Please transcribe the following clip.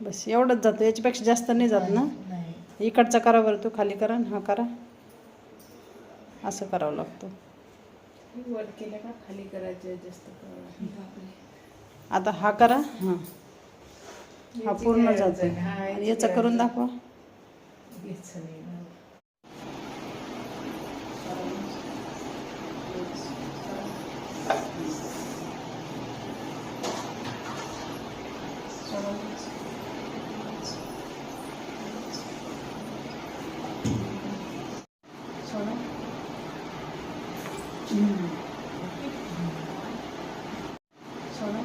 बस एवढंच जातं. याच्यापेक्षा जास्त नाही जात ना? इकडचा करा बरं तू खाली करा हा करा. असं करावं लागतं. वर केलं का खाली करायचं जास्त करावं आता हा करा. हां. हा पूर्ण जातो. आणि याची करून? दाखवा. घ्यायचं नाही ना. सोडा